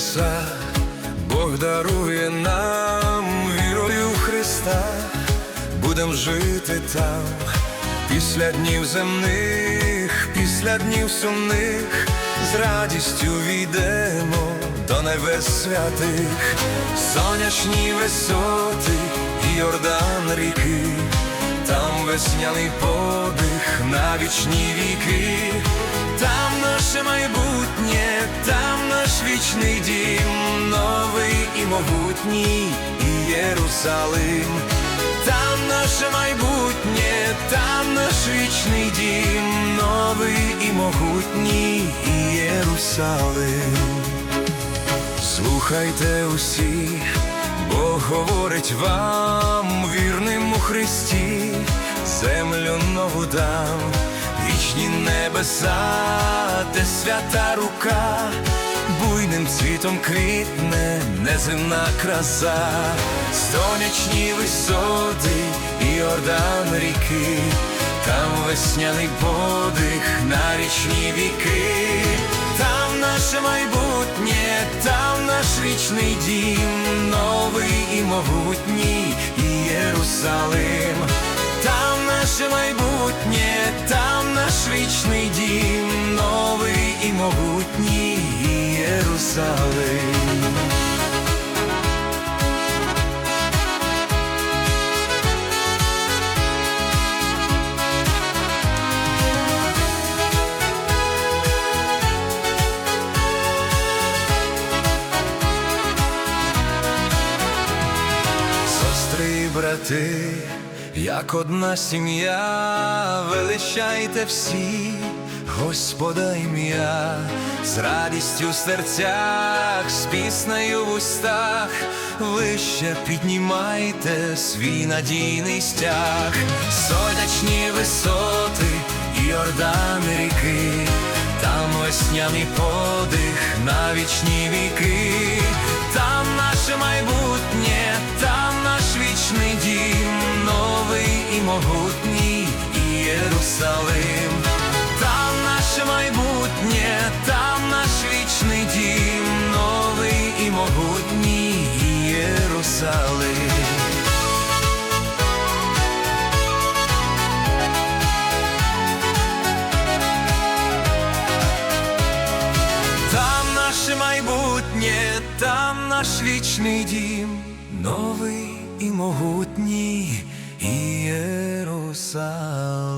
небеса, Бог дарує нам вірою в Христа, будем жити там, після днів земних, після днів сумних, з радістю війдемо до небес святих, сонячні висоти, і Йордан ріки, там весняний подих на вічні віки, там вічний дім, новий і могутній Єрусалим. Там наше майбутнє, там наш вічний дім, новий і могутній Єрусалим. Слухайте усі, Бог говорить вам, вірним у Христі, землю нову дам, вічні небеса, де свята рука, буйним цвітом квітне неземна краса, сонячні висоти і Йордан ріки, там весняний подих на річні віки. Там наше майбутнє, там наш вічний дім, новий і могутній Єрусалим. Там наше майбутнє, там наш вічний дім, Єрусалим. Сестри брати, як одна сім'я, величайте всі Господа ім'я, з радістю в серцях, з піснею в устах, вище піднімайте свій надійний стяг, сонячні висоти і Йордан ріки, там весняний подих на вічні віки, там наше майбутнє, там наш вічний дім, новий і могутній Єрусалим. Єрусалим. Там наше майбутнє, там наш вічний дім, новий і могутній Єрусалим.